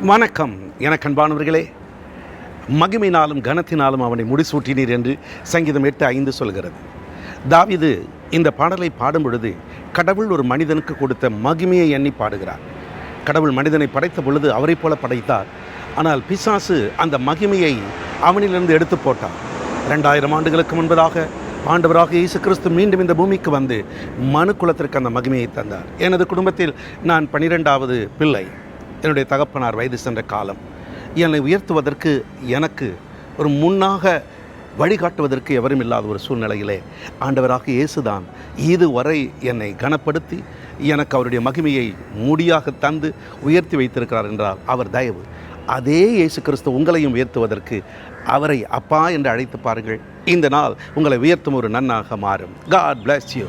வணக்கம் எனக்கு அன்பானவர்களே மகிமையினாலும் கனத்தினாலும் அவனை முடிசூட்டினீர் என்று சங்கீதம் எட்டு ஐந்து சொல்கிறது. தாவிது இந்த பாடலை பாடும் பொழுது கடவுள் ஒரு மனிதனுக்கு கொடுத்த மகிமையை எண்ணி பாடுகிறார். கடவுள் மனிதனை படைத்த பொழுது அவரைப் போல படைத்தார். ஆனால் பிசாசு அந்த மகிமையை அவனிலிருந்து எடுத்து போட்டார் ரெண்டாயிரம் ஆண்டுகளுக்கு முன்பதாக ஆண்டவராக இயேசு கிறிஸ்து மீண்டும் இந்த பூமிக்கு வந்து மனு குலத்திற்கு அந்த மகிமையை தந்தார். எனது குடும்பத்தில் நான் பன்னிரெண்டாவது பிள்ளை. என்னுடைய தகப்பனார் வயது சென்ற காலம். என்னை உயர்த்துவதற்கு எனக்கு ஒரு முன்னாக வழிகாட்டுவதற்கு எவரும் இல்லாத ஒரு சூழ்நிலையிலே ஆண்டவராக இயேசுதான் இதுவரை என்னை கனப்படுத்தி எனக்கு அவருடைய மகிமையை முடியாக தந்து உயர்த்தி வைத்திருக்கிறார் என்றால் அவர் தயவு அதே இயேசு கிறிஸ்து உங்களையும் உயர்த்துவதற்கு அவரை அப்பா என்று அழைத்து பாருங்கள். இந்த நாள் உங்களை உயர்த்தும் ஒரு நன்னாக மாறும். God bless you